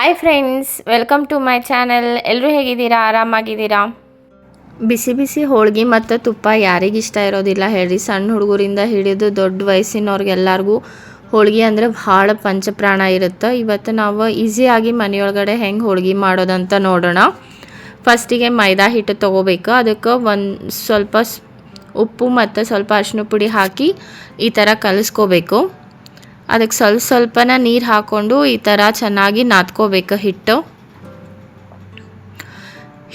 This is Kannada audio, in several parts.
Hi friends welcome to my channel ಎಲ್ಲರೂ ಹೇಗಿದ್ದೀರಾ? ಆರಾಮಾಗಿದ್ದೀರಾ? ಬಿಸಿ ಬಿಸಿ ಹೋಳ್ಗೆ ಮತ್ತು ತುಪ್ಪ ಯಾರಿಗಿಷ್ಟ ಇರೋದಿಲ್ಲ ಹೇಳ್ರಿ. ಸಣ್ಣ ಹುಡುಗರಿಂದ ಹಿಡಿದು ದೊಡ್ಡ ವಯಸ್ಸಿನವ್ರಿಗೆಲ್ಲರಿಗೂ ಹೋಳಿಗೆ ಅಂದರೆ ಭಾಳ ಪಂಚಪ್ರಾಣ ಇರುತ್ತೆ. ಇವತ್ತು ನಾವು ಈಸಿಯಾಗಿ ಮನೆಯೊಳಗಡೆ ಹೆಂಗೆ ಹೋಳ್ಗೆ ಮಾಡೋದಂತ ನೋಡೋಣ. ಫಸ್ಟಿಗೆ ಮೈದಾ ಹಿಟ್ಟು ತೊಗೋಬೇಕು. ಅದಕ್ಕೆ ಒಂದು ಸ್ವಲ್ಪ ಉಪ್ಪು ಮತ್ತು ಸ್ವಲ್ಪ ಅರಿಶಿನ ಪುಡಿ ಹಾಕಿ ಈ ಥರ ಕಲಿಸ್ಕೋಬೇಕು. ಅದಕ್ಕೆ ಸ್ವಲ್ಪ ಸ್ವಲ್ಪನ ನೀರು ಹಾಕ್ಕೊಂಡು ಈ ಥರ ಚೆನ್ನಾಗಿ ನಾದ್ಕೋಬೇಕು ಹಿಟ್ಟು.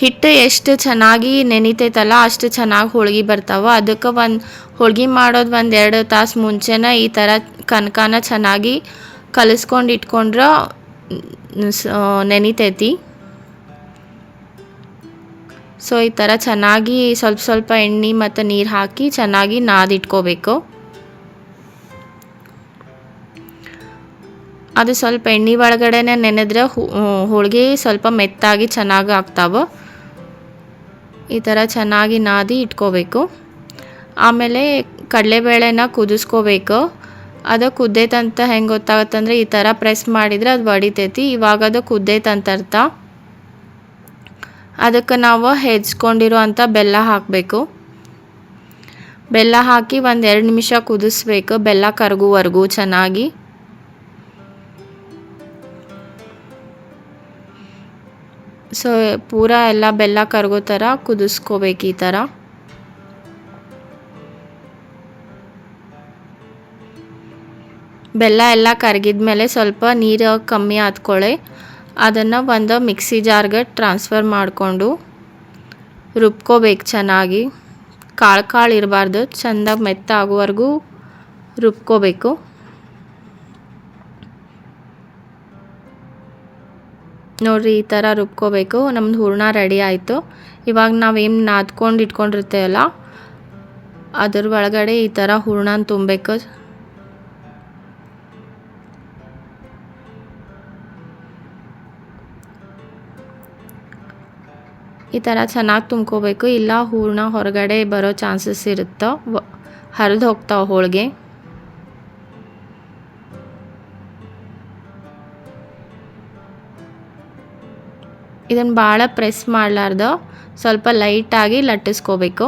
ಹಿಟ್ಟು ಎಷ್ಟು ಚೆನ್ನಾಗಿ ನೆನಿತೈತಲ್ಲ ಅಷ್ಟು ಚೆನ್ನಾಗಿ ಹೋಳ್ಗೆ ಬರ್ತಾವೆ. ಅದಕ್ಕೆ ಒಂದು ಹೋಳ್ಗೆ ಮಾಡೋದು ಒಂದು ಎರಡು ತಾಸು ಮುಂಚೆನೇ ಈ ಥರ ಕನಕನ ಚೆನ್ನಾಗಿ ಕಲಿಸ್ಕೊಂಡು ಇಟ್ಕೊಂಡ್ರೆ ನೆನಿತೈತಿ. ಸೊ ಈ ಥರ ಚೆನ್ನಾಗಿ ಸ್ವಲ್ಪ ಸ್ವಲ್ಪ ಎಣ್ಣೆ ಮತ್ತು ನೀರು ಹಾಕಿ ಚೆನ್ನಾಗಿ ನಾದಿಟ್ಕೋಬೇಕು. ಅದು ಸ್ವಲ್ಪ ಎಣ್ಣೆ ಒಳಗಡೆನೆ ನೆನೆದ್ರೆ ಹೋಳಿಗೆ ಸ್ವಲ್ಪ ಮೆತ್ತಾಗಿ ಚೆನ್ನಾಗಿ ಆಗ್ತಾವೆ? ಈ ಥರ ಚೆನ್ನಾಗಿ ನಾದಿ ಇಟ್ಕೋಬೇಕು. ಆಮೇಲೆ ಕಡಲೆಬೇಳೆನ ಕುದಿಸ್ಕೋಬೇಕು. ಅದು ಕುದ್ದೈತಂತ ಹೆಂಗೆ ಗೊತ್ತಾಗತ್ತಂದ್ರೆ ಈ ಥರ ಪ್ರೆಸ್ ಮಾಡಿದರೆ ಅದು ಒಡಿತೈತಿ ಇವಾಗ ಅದು ಕುದ್ದೈತಂತ ಅರ್ಥ. ಅದಕ್ಕೆ ನಾವು ಹೆಚ್ಕೊಂಡಿರೋ ಅಂಥ ಬೆಲ್ಲ ಹಾಕಬೇಕು. ಬೆಲ್ಲ ಹಾಕಿ ಒಂದು ಎರಡು ನಿಮಿಷ ಕುದಿಸ್ಬೇಕು. ಬೆಲ್ಲ ಕರಗುವರೆಗೂ ಚೆನ್ನಾಗಿ. ಸೊ, ಪೂರ ಎಲ್ಲ ಬೆಲ್ಲ ಕರಗೋ ಥರ ಕುದಿಸ್ಕೋಬೇಕು ಈ ಥರ. ಬೆಲ್ಲ ಎಲ್ಲ ಕರಗಿದ್ಮೇಲೆ ಸ್ವಲ್ಪ ನೀರು ಕಮ್ಮಿ ಆದ್ಕೊಳ್ಳಿ ಅದನ್ನು ಒಂದು ಮಿಕ್ಸಿ ಜಾರ್ಗೆ ಟ್ರಾನ್ಸ್ಫರ್ ಮಾಡಿಕೊಂಡು ರುಬ್ಕೋಬೇಕು ಚೆನ್ನಾಗಿ. ಕಾಳು ಕಾಳು ಇರಬಾರ್ದು ಚೆಂದಾಗಿ ಮೆತ್ತ ಆಗೋವರೆಗೂ ರುಬ್ಕೋಬೇಕು. ನೋಡ್ರಿ, ಈ ಥರ ರುಬ್ಕೋಬೇಕು. ನಮ್ಮದು ಹೂರ್ಣ ರೆಡಿ ಆಯಿತು. ಇವಾಗ ನಾವೇನು ನಾದ್ಕೊಂಡು ಇಟ್ಕೊಂಡಿರ್ತೇವಲ್ಲ, ಅದ್ರ ಒಳಗಡೆ ಈ ಥರ ಹೂರ್ಣನ ತುಂಬಬೇಕು. ಈ ಥರ ಚೆನ್ನಾಗಿ ತುಂಬ್ಕೋಬೇಕು. ಇಲ್ಲ, ಹೂರ್ಣ ಹೊರಗಡೆ ಬರೋ ಚಾನ್ಸಸ್ ಇರುತ್ತೋ ಹರಿದು ಹೋಗ್ತಾವೆ ಹೋಳಿಗೆ. ಇದನ್ನು ಭಾಳ ಪ್ರೆಸ್ ಮಾಡಲಾರ್ದು. ಸ್ವಲ್ಪ ಲೈಟಾಗಿ ಲಟ್ಟಿಸ್ಕೋಬೇಕು.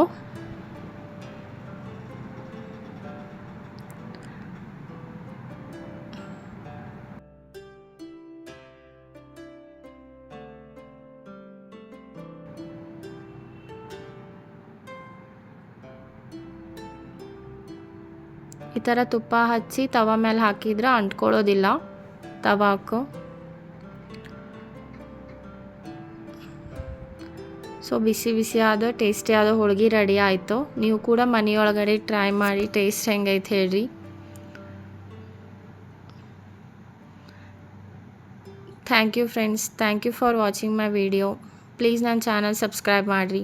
ಈ ಥರ ತುಪ್ಪ ಹಚ್ಚಿ ತವ ಮೇಲೆ ಹಾಕಿದ್ರೆ ಅಂಟ್ಕೊಳ್ಳೋದಿಲ್ಲ. ತವಾಕು ಸೊ ಬಿಸಿ ಬಿಸಿಯಾದ ಟೇಸ್ಟಿಯಾದ ಹೋಳಿಗೆ ರೆಡಿ ಆಯಿತು. ನೀವು ಕೂಡ ಮನೆಯೊಳಗಡೆ ಟ್ರೈ ಮಾಡಿ ಟೇಸ್ಟ್ ಹೆಂಗೈತೆ ಹೇಳ್ರಿ. Thank you friends thank you for watching my video please ನನ್ನ ಚಾನಲ್ ಸಬ್ಸ್ಕ್ರೈಬ್ ಮಾಡಿರಿ.